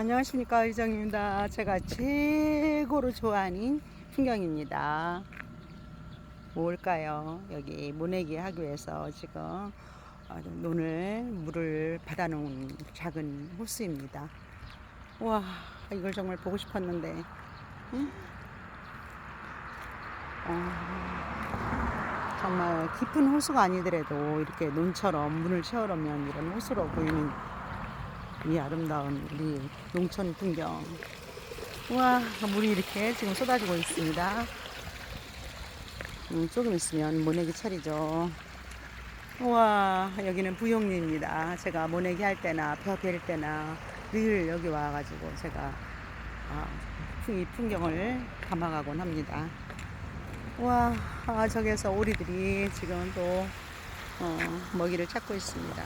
안녕하십니까 이정입니다. 제가 최고로 좋아하는 풍경입니다. 뭘까요? 여기 모내기 하교에서 지금 어, 논을 물을 받아놓은 작은 호수입니다. 와 이걸 정말 보고 싶었는데 응? 어, 정말 깊은 호수가 아니더라도 이렇게 논처럼 문을 채워놓으면 이런 호수로 보이는 이 아름다운 우리 농촌 풍경. 우와, 물이 이렇게 지금 쏟아지고 있습니다. 음, 조금 있으면 모내기 차리죠. 우와, 여기는 부용리입니다. 제가 모내기 할 때나 벼벨 때나 늘 여기 와가지고 제가 아, 풍- 이 풍경을 감아가곤 합니다. 우와, 아, 저기에서 오리들이 지금 또 어, 먹이를 찾고 있습니다.